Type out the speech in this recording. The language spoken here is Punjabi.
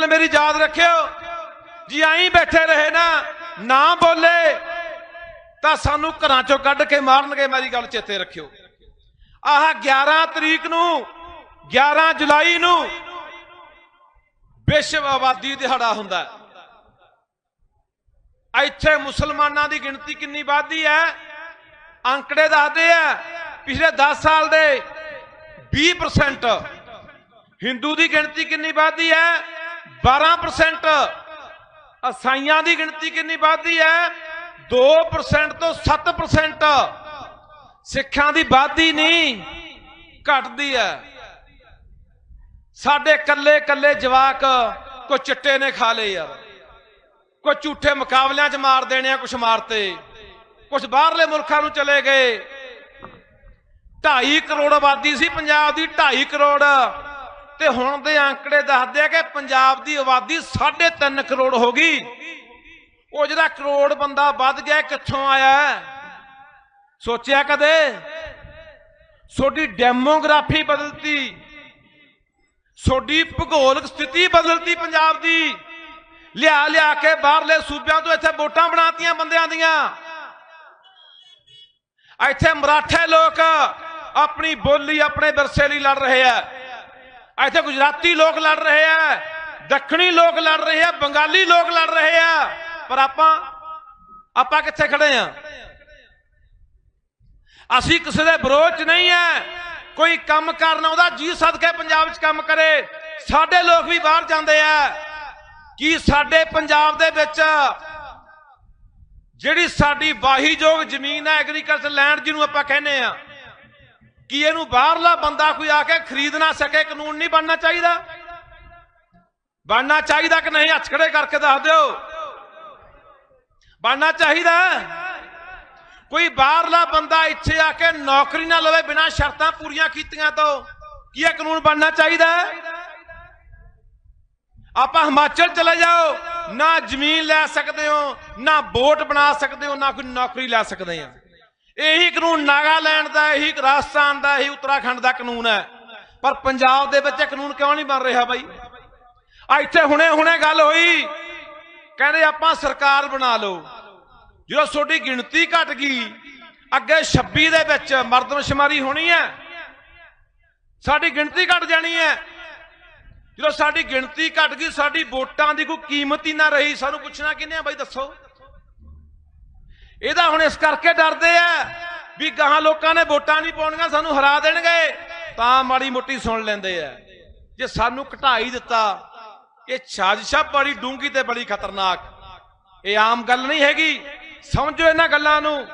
ਗੱਲ ਮੇਰੀ ਯਾਦ ਰੱਖਿਓ। ਜੀ ਆਈ ਬੈਠੇ ਰਹੇ ਨਾ ਨਾ ਬੋਲੇ, ਤਾਂ ਸਾਨੂੰ ਘਰਾਂ ਚੋਂ ਕੱਢ ਕੇ ਮਾਰਨਗੇ ਮੇਰੀ ਗੱਲ ਚੇਤੇ ਰੱਖਿਓ। ਆਹ 11 ਤਰੀਕ ਨੂੰ 11 ਜੁਲਾਈ ਨੂੰ ਵਿਸ਼ਵ ਆਬਾਦੀ ਦਿਹਾੜਾ ਹੁੰਦਾ ਇੱਥੇ ਮੁਸਲਮਾਨਾਂ ਦੀ ਗਿਣਤੀ ਕਿੰਨੀ ਵੱਧਦੀ ਹੈ? ਅੰਕੜੇ ਦੱਸਦੇ ਆ, ਪਿਛਲੇ 10 ਸਾਲ ਦੇ 20% ਹਿੰਦੂ ਦੀ ਗਿਣਤੀ ਕਿੰਨੀ ਵੱਧਦੀ ਹੈ? 12% ਅਸਾਈਆਂ ਦੀ ਗਿਣਤੀ ਕਿੰਨੀ ਵਧਦੀ ਹੈ? 2% ਤੋਂ 7% ਸਿੱਖਾਂ ਦੀ ਵਾਧੀ ਨਹੀਂ, ਘਟਦੀ ਹੈ। ਸਾਡੇ ਕੱਲੇ ਕੱਲੇ ਜਵਾਕ ਕੋ ਚਿੱਟੇ ਨੇ ਖਾ ਲਏ ਯਾਰ ਕੋਈ ਝੂਠੇ ਮੁਕਾਬਲਿਆਂ 'ਚ ਮਾਰ ਦੇਣੇ ਆ, ਕੁਛ ਮਾਰਤੇ। ਕੁਛ ਬਾਹਰਲੇ ਮੁਲਕਾਂ ਨੂੰ ਚਲੇ ਗਏ। 2.5 ਕਰੋੜ ਆਬਾਦੀ ਸੀ, ਪੰਜਾਬ ਦੀ 2.5 ਕਰੋੜ। ਤੇ ਹੁਣ ਦੇ ਅੰਕੜੇ ਦੱਸਦੇ ਆ ਕਿ ਪੰਜਾਬ ਦੀ ਆਬਾਦੀ 3.5 ਕਰੋੜ ਹੋ ਗਈ। ਉਹ ਜਿਹੜਾ ਕਰੋੜ ਬੰਦਾ ਵੱਧ ਗਿਆ, ਇਹ ਕਿੱਥੋਂ ਆਇਆ ਸੋਚਿਆ ਕਦੇ? ਤੁਹਾਡੀ ਡੈਮੋਗ੍ਰਾਫੀ ਬਦਲਤੀ। ਤੁਹਾਡੀ ਭੂਗੋਲਿਕ ਸਥਿਤੀ ਬਦਲਤੀ ਪੰਜਾਬ ਦੀ। ਲਿਆ ਲਿਆ ਕੇ ਬਾਹਰਲੇ ਸੂਬਿਆਂ ਤੋਂ ਇੱਥੇ ਵੋਟਾਂ ਬਣਾਤੀਆਂ ਬੰਦਿਆਂ ਦੀਆਂ। ਇੱਥੇ ਮਰਾਠੇ ਲੋਕ ਆਪਣੀ ਬੋਲੀ, ਆਪਣੇ ਵਿਰਸੇ ਲਈ ਲੜ ਰਹੇ ਆ। ਇੱਥੇ ਗੁਜਰਾਤੀ ਲੋਕ ਲੜ ਰਹੇ ਆ, ਦੱਖਣੀ ਲੋਕ ਲੜ ਰਹੇ ਆ, ਬੰਗਾਲੀ ਲੋਕ ਲੜ ਰਹੇ ਆ। ਪਰ ਆਪਾਂ ਆਪਾਂ ਕਿੱਥੇ ਖੜੇ ਆ? ਅਸੀਂ ਕਿਸੇ ਦੇ ਵਿਰੋਧ 'ਚ ਨਹੀਂ ਹੈ ਕੋਈ ਕੰਮ ਕਰਨ ਆਉਂਦਾ, ਜੀ ਸਦਕੇ ਪੰਜਾਬ 'ਚ ਕੰਮ ਕਰੇ। ਸਾਡੇ ਲੋਕ ਵੀ ਬਾਹਰ ਜਾਂਦੇ ਆ। ਕੀ ਸਾਡੇ ਪੰਜਾਬ ਦੇ ਵਿੱਚ ਜਿਹੜੀ ਸਾਡੀ ਵਾਹੀਯੋਗ ਜ਼ਮੀਨ ਹੈ ਐਗਰੀਕਲਚਰ ਲੈਂਡ ਜਿਹਨੂੰ ਆਪਾਂ ਕਹਿੰਦੇ ਆ ਕਿ ਇਹਨੂੰ ਬਾਹਰਲਾ ਬੰਦਾ ਕੋਈ ਆ ਕੇ ਖਰੀਦ ਨਾ ਸਕੇ? ਕਾਨੂੰਨ ਨਹੀਂ ਬਣਨਾ ਚਾਹੀਦਾ। ਬਣਨਾ ਚਾਹੀਦਾ ਕਿ ਨਹੀਂ? ਹੱਥ ਖੜੇ ਕਰਕੇ ਦੱਸ ਦਿਓ। ਬਣਨਾ ਚਾਹੀਦਾ। ਕੋਈ ਬਾਹਰਲਾ ਬੰਦਾ ਇੱਥੇ ਆ ਕੇ ਨੌਕਰੀ ਨਾ ਲਵੇ ਬਿਨਾਂ ਸ਼ਰਤਾਂ ਪੂਰੀਆਂ ਕੀਤੀਆਂ ਤੋਂ, ਕੀ ਇਹ ਕਾਨੂੰਨ ਬਣਨਾ ਚਾਹੀਦਾ? ਆਪਾਂ ਹਿਮਾਚਲ ਚਲੇ ਜਾਓ। ਨਾ ਜ਼ਮੀਨ ਲੈ ਸਕਦੇ ਹੋ, ਨਾ ਵੋਟ ਬਣਾ ਸਕਦੇ ਹੋ, ਨਾ ਕੋਈ ਨੌਕਰੀ ਲੈ ਸਕਦੇ ਆ ਇਹੀ ਕਾਨੂੰਨ ਨਾਗਾਲੈਂਡ ਦਾ, ਇਹੀ ਰਾਜਸਥਾਨ ਦਾ, ਇਹੀ ਉੱਤਰਾਖੰਡ ਦਾ ਕਾਨੂੰਨ ਹੈ। ਪਰ ਪੰਜਾਬ ਦੇ ਵਿੱਚ ਇਹ ਕਾਨੂੰਨ ਕਿਉਂ ਨਹੀਂ ਬਣ ਰਿਹਾ ਬਾਈ? ਆ ਇੱਥੇ ਹੁਣੇ ਹੁਣੇ ਗੱਲ ਹੋਈ। ਕਹਿੰਦੇ ਆਪਾਂ ਸਰਕਾਰ ਬਣਾ ਲਓ। ਜਦੋਂ ਤੁਹਾਡੀ ਗਿਣਤੀ ਘਟ ਗਈ, ਅੱਗੇ 26 ਦੇ ਵਿੱਚ ਮਰਦਮਸ਼ੁਮਾਰੀ ਹੋਣੀ ਹੈ। ਸਾਡੀ ਗਿਣਤੀ ਘਟ ਜਾਣੀ ਹੈ। ਜਦੋਂ ਸਾਡੀ ਗਿਣਤੀ ਘਟ ਗਈ, ਸਾਡੀ ਵੋਟਾਂ ਦੀ ਕੋਈ ਕੀਮਤ ਹੀ ਨਾ ਰਹੀ। ਸਾਨੂੰ ਪੁੱਛਣਾ ਕਿੰਨੇ ਆ ਬਾਈ, ਦੱਸੋ। ਇਹਦਾ ਹੁਣ ਇਸ ਕਰਕੇ ਡਰਦੇ ਆ ਵੀ ਗਾਹਾਂ ਲੋਕਾਂ ਨੇ ਵੋਟਾਂ ਨਹੀਂ ਪਾਉਣੀਆਂ, ਸਾਨੂੰ ਹਰਾ ਦੇਣਗੇ। ਤਾਂ ਮਾੜੀ ਮੋਟੀ ਸੁਣ ਲੈਂਦੇ ਆ। ਜੇ ਸਾਨੂੰ ਘਟਾਈ ਦਿੱਤਾ, ਇਹ ਸਾਜ਼ਿਸ਼ਾ ਬੜੀ ਡੂੰਗੀ ਤੇ ਬੜੀ ਖਤਰਨਾਕ। ਇਹ ਆਮ ਗੱਲ ਨਹੀਂ ਹੈਗੀ। ਸਮਝੋ ਇਹਨਾਂ ਗੱਲਾਂ ਨੂੰ।